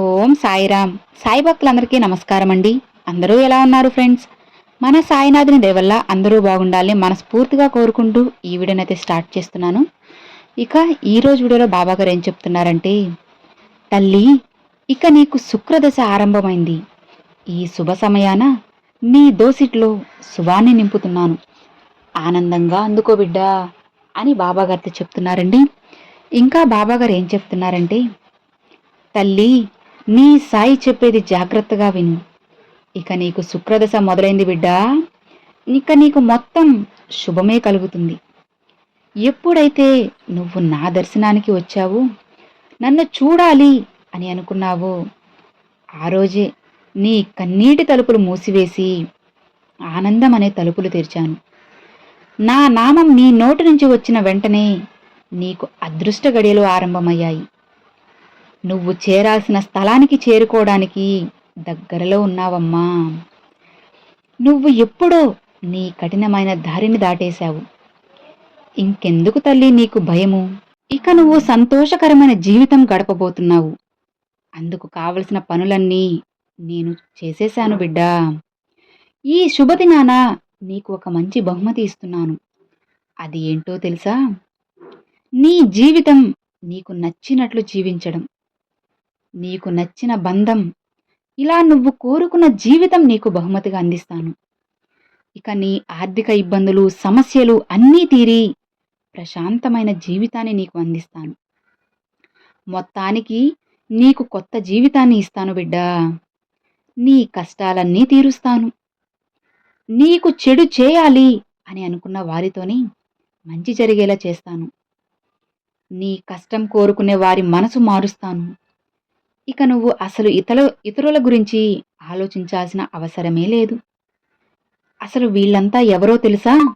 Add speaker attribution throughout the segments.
Speaker 1: ఓం సాయిరామ్. సాయి భక్తులందరికీ నమస్కారం అండి అందరూ ఎలా ఉన్నారు ఫ్రెండ్స్? మన సాయినాథుని దేవల్ల అందరూ బాగుండాలని మనస్ఫూర్తిగా కోరుకుంటూ ఈ వీడియోనైతే స్టార్ట్ చేస్తున్నాను. ఇక ఈరోజు వీడియోలో బాబా గారు ఏం చెప్తున్నారంటే తల్లి ఇక నీకు శుక్రదశ ఆరంభమైంది. ఈ శుభ సమయాన నీ దోసిట్లో శుభాన్ని నింపుతున్నాను. ఆనందంగా అందుకో బిడ్డా అని బాబాగారితో చెప్తున్నారండి. ఇంకా బాబాగారు ఏం చెప్తున్నారంటే తల్లి నీ సాయి చెప్పేది జాగ్రత్తగా విను. ఇక నీకు శుక్రదశ మొదలైంది బిడ్డా. ఇక నీకు మొత్తం శుభమే కలుగుతుంది. ఎప్పుడైతే నువ్వు నా దర్శనానికి వచ్చావు నన్ను చూడాలి అని అనుకున్నావో ఆ రోజే నీ కన్నీటి తలుపులు మూసివేసి ఆనందం అనే తలుపులు తెరిచాను. నా నామం నీ నోటి నుంచి వచ్చిన వెంటనే నీకు అదృష్ట గడియలు ఆరంభమయ్యాయి. నువ్వు చేరాల్సిన స్థలానికి చేరుకోవడానికి దగ్గరలో ఉన్నావమ్మా. నువ్వు ఎప్పుడో నీ కఠినమైన దారిని దాటేశావు. ఇంకెందుకు తల్లి నీకు భయము? ఇక నువ్వు సంతోషకరమైన జీవితం గడపబోతున్నావు. అందుకు కావలసిన పనులన్నీ నేను చేసేశాను బిడ్డా. ఈ శుభదినాన నీకు ఒక మంచి బహుమతి ఇస్తున్నాను. అది ఏంటో తెలుసా? నీ జీవితం నీకు నచ్చినట్లు జీవించడం. నీకు నచ్చిన బంధం. ఇలా నువ్వు కోరుకున్న జీవితం నీకు బహుమతిగా అందిస్తాను. ఇక నీ ఆర్థిక ఇబ్బందులు సమస్యలు అన్నీ తీరి ప్రశాంతమైన జీవితాన్ని నీకు అందిస్తాను. మొత్తానికి నీకు కొత్త జీవితాన్ని ఇస్తాను బిడ్డా. నీ కష్టాలన్నీ తీరుస్తాను. నీకు చెడు చేయాలి అని అనుకున్న వారితోని మంచి జరిగేలా చేస్తాను. నీ కష్టం కోరుకునే వారి మనసు మారుస్తాను. ఇక నువ్వు అసలు ఇతర ఇతరుల గురించి ఆలోచించాల్సిన అవసరమే లేదు. అసలు వీళ్ళంతా ఎవరో తెలుసా?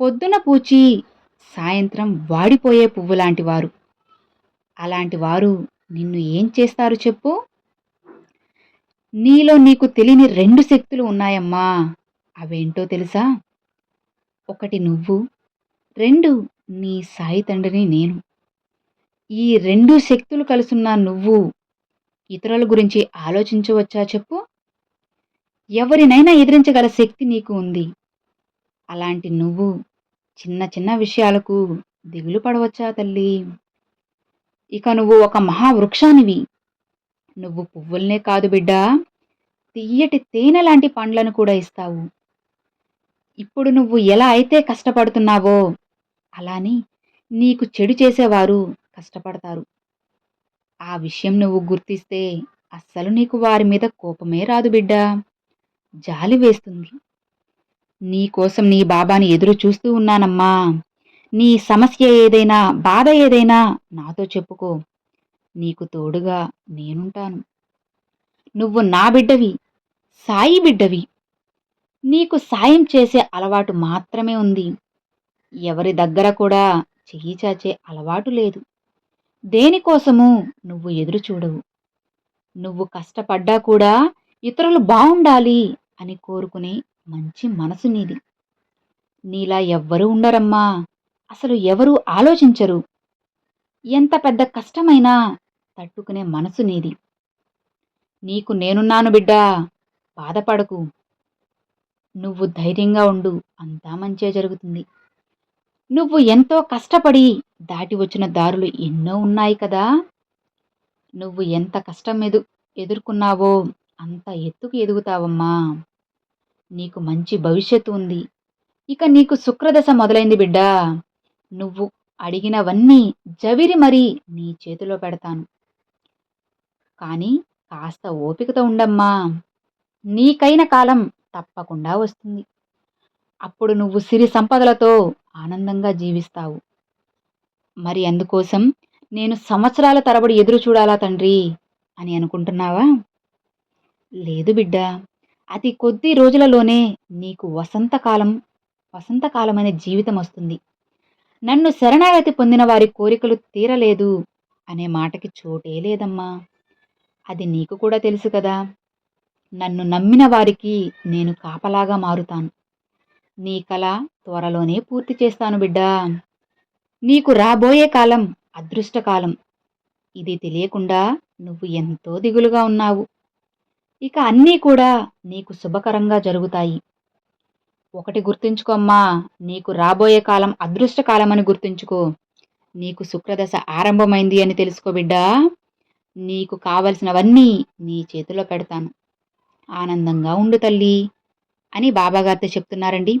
Speaker 1: పొద్దున పూచి సాయంత్రం వాడిపోయే పువ్వు లాంటి వారు. అలాంటి వారు నిన్ను ఏం చేస్తారు చెప్పు? నీలో నీకు తెలియని రెండు శక్తులు ఉన్నాయమ్మా. అవేంటో తెలుసా? ఒకటి నువ్వు రెండు నీ సాయి తండ్రిని నేను. ఈ రెండు శక్తులు కలుసున్న నువ్వు ఇతరుల గురించి ఆలోచించవచ్చా చెప్పు? ఎవరినైనా ఎదిరించగల శక్తి నీకు ఉంది. అలాంటి నువ్వు చిన్న చిన్న విషయాలకు దిగులు పడవచ్చా తల్లి? ఇక నువ్వు ఒక మహావృక్షానివి. నువ్వు పువ్వుల్నే కాదు బిడ్డా. తియ్యటి తేనె లాంటి పండ్లను కూడా ఇస్తావు. ఇప్పుడు నువ్వు ఎలా అయితే కష్టపడుతున్నావో అలాని నీకు చెడు చేసేవారు కష్టపడతారు. ఆ విషయం నువ్వు గుర్తిస్తే అస్సలు నీకు వారి మీద కోపమే రాదు బిడ్డా. జాలి వేస్తుంది. నీకోసం నీ బాబాని ఎదురు చూస్తూ ఉన్నానమ్మా. నీ సమస్య ఏదైనా బాధ ఏదైనా నాతో చెప్పుకో. నీకు తోడుగా నేనుంటాను. నువ్వు నా బిడ్డవి సాయి బిడ్డవి. నీకు సాయం చేసే అలవాటు మాత్రమే ఉంది. ఎవరి దగ్గర కూడా చెయ్యి చాచే అలవాటు లేదు. దేనికోసము నువ్వు ఎదురు చూడవు. నువ్వు కష్టపడ్డా కూడా ఇతరులు బాగుండాలి అని కోరుకునే మంచి మనసు నీది. నీలా ఎవ్వరూ ఉండరమ్మా. అసలు ఎవరూ ఆలోచించరు. ఎంత పెద్ద కష్టమైనా తట్టుకునే మనసు నీది. నీకు నేనున్నాను బిడ్డా. బాధపడకు. నువ్వు ధైర్యంగా ఉండు. అంతా మంచే జరుగుతుంది. నువ్వు ఎంతో కష్టపడి దాటి వచ్చిన దారులు ఎన్నో ఉన్నాయి కదా. నువ్వు ఎంత కష్టం ఎదు ఎదుర్కొన్నావో అంత ఎత్తుకు ఎదుగుతావమ్మా. నీకు మంచి భవిష్యత్తు ఉంది. ఇక నీకు శుక్రదశ మొదలైంది బిడ్డా. నువ్వు అడిగినవన్నీ జవిరి మరీ నీ చేతిలో పెడతాను. కానీ కాస్త ఓపికతో ఉండమ్మా. నీకైన కాలం తప్పకుండా వస్తుంది. అప్పుడు నువ్వు సిరి సంపదలతో ఆనందంగా జీవిస్తావు. మరి అందుకోసం నేను సంవత్సరాల తరబడి ఎదురు చూడాలా తండ్రి? అని అనుకుంటున్నావా? లేదు బిడ్డ. అతి కొద్ది రోజులలోనే నీకు వసంతకాలం వసంతకాలమైన జీవితం వస్తుంది. నన్ను శరణాగతి పొందిన వారి కోరికలు తీరలేదు అనే మాటకి చోటే లేదమ్మా. అది నీకు కూడా తెలుసు కదా. నన్ను నమ్మిన వారికి నేను కాపలాగా మారుతాను. నీ కళ త్వరలోనే పూర్తి చేస్తాను బిడ్డా. నీకు రాబోయే కాలం అదృష్టకాలం. ఇది తెలియకుండా నువ్వు ఎంతో దిగులుగా ఉన్నావు. ఇక అన్నీ కూడా నీకు శుభకరంగా జరుగుతాయి. ఒకటి గుర్తుంచుకోమ్మా నీకు రాబోయే కాలం అదృష్టకాలం అని గుర్తుంచుకో. నీకు శుక్రదశ ఆరంభమైంది అని తెలుసుకో బిడ్డా. నీకు కావలసినవన్నీ నీ చేతిలో పెడతాను. ఆనందంగా ఉండు తల్లి అని బాబాగారితో చెప్తున్నారండి.